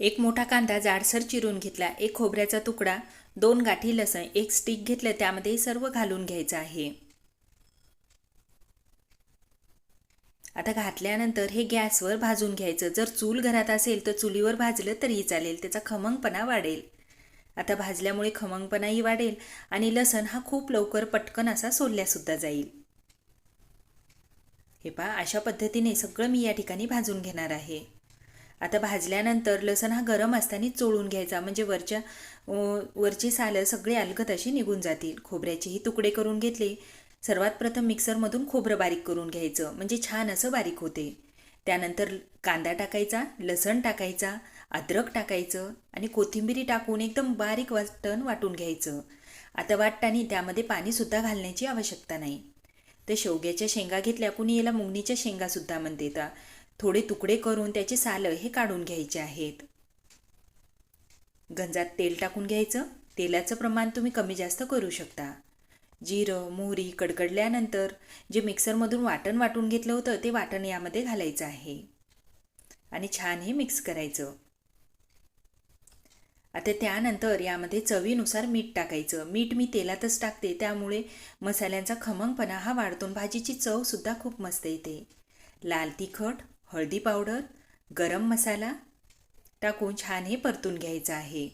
एक मोठा कांदा जाडसर चिरून घेतला एक खोबऱ्याचा तुकडा दोन गाठी लसण एक स्टिक घेतलं त्यामध्ये सर्व घालून घ्यायचं आहे. आता घातल्यानंतर हे गॅसवर भाजून घ्यायचं. जर चूल घरात असेल तर चुलीवर भाजलं तरीही चालेल त्याचा खमंगपणा वाढेल. आता भाजल्यामुळे खमंगपणाही वाढेल आणि लसण हा खूप लवकर पटकन असा सोलल्यासुद्धा जाईल. हे पहा अशा पद्धतीने सगळं मी या ठिकाणी भाजून घेणार आहे. आता भाजल्यानंतर लसण हा गरम असताना चोळून घ्यायचा. म्हणजे वरच्या वरची सालं सगळी अलगत अशी निघून जातील. खोबऱ्याचेही तुकडे करून घेतले. सर्वात प्रथम मिक्सरमधून खोबरं बारीक करून घ्यायचं. म्हणजे छान असं बारीक होते. त्यानंतर कांदा टाकायचा लसण टाकायचा अद्रक टाकायचं आणि कोथिंबिरी टाकून एकदम बारीक वाटण वाटून घ्यायचं. आता वाटताना त्यामध्ये पाणीसुद्धा घालण्याची आवश्यकता नाही. तर शेवग्याच्या शेंगा घेतल्या कुणी? याला मुंगणीच्या शेंगासुद्धा म्हणते थोडे तुकडे करून त्याचे सालं हे काढून घ्यायचे आहेत. गंजात तेल टाकून घ्यायचं. तेलाचं प्रमाण तुम्ही कमी जास्त करू शकता. जिरं मोहरी कडकडल्यानंतर जे मिक्सरमधून वाटण वाटून घेतलं होतं ते वाटण यामध्ये घालायचं आहे. आणि छान हे मिक्स करायचं. आता त्यानंतर यामध्ये चवीनुसार मीठ टाकायचं. मीठ मी तेलातच टाकते त्यामुळे मसाल्यांचा खमंगपणा हा वाढतो भाजीची चवसुद्धा खूप मस्त येते. लाल तिखट हळदी पावडर गरम मसाला टाकून छान हे परतून घ्यायचं आहे.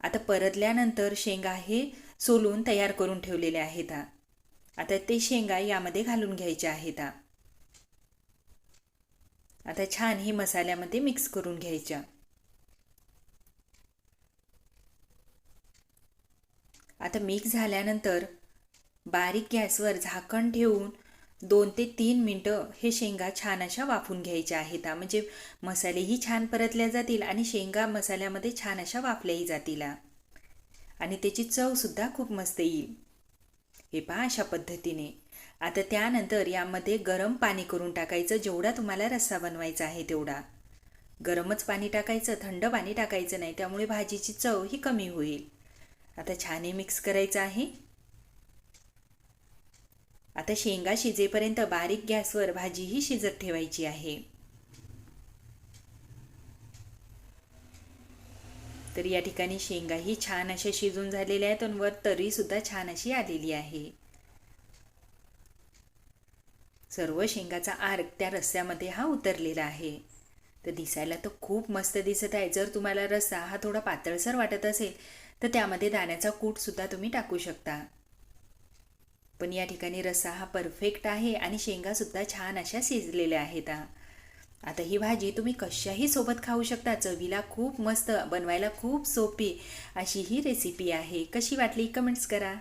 आता परतल्यानंतर शेंगा हे सोलून तयार करून ठेवलेले आहेत. आता ते शेंगा यामध्ये घालून घ्यायचे आहेत. आता छान हे मसाल्यामध्ये मिक्स करून घ्यायच्या. आता मिक्स झाल्यानंतर बारीक गॅसवर झाकण ठेवून दोन ते तीन मिनटं हे शेंगा छान अशा वाफून घ्यायच्या आहेत. म्हणजे मसालेही छान परतल्या जातील आणि शेंगा मसाल्यामध्ये छान अशा वाफल्याही जातील. आणि त्याची चवसुद्धा खूप मस्त येईल. हे पहा अशा पद्धतीने. आता त्यानंतर यामध्ये गरम पाणी करून टाकायचं जेवढा तुम्हाला रस्सा बनवायचा आहे तेवढा. गरमच पाणी टाकायचं थंड पाणी टाकायचं नाही त्यामुळे भाजीची चव ही कमी होईल. आता छान मिक्स करायचं आहे. आता शेंगा शिजेपर्यंत बारीक गॅसवर भाजीही शिजत ठेवायची आहे. तर या ठिकाणी शेंगाही छान अशा शिजून झालेल्या आहेत आणि वर तरी सुद्धा छान अशी आलेली आहे. सर्व शेंगाचा आर्क त्या रस्स्यामध्ये हा उतरलेला आहे. तर दिसायला तर खूप मस्त दिसत आहे. जर तुम्हाला रस्सा हा थोडा पातळसर वाटत असेल तर त्यामध्ये दाण्याचा कूटसुद्धा तुम्ही टाकू शकता. पण या ठिकाणी रस्सा हा परफेक्ट आहे आणि शेंगासुद्धा छान अशा शिजलेल्या आहेत. आता ही भाजी तुम्ही कशाही सोबत खाऊ शकता. चवीला खूप मस्त बनवायला खूप सोपी अशी ही रेसिपी आहे. कशी वाटली? कमेंट्स करा.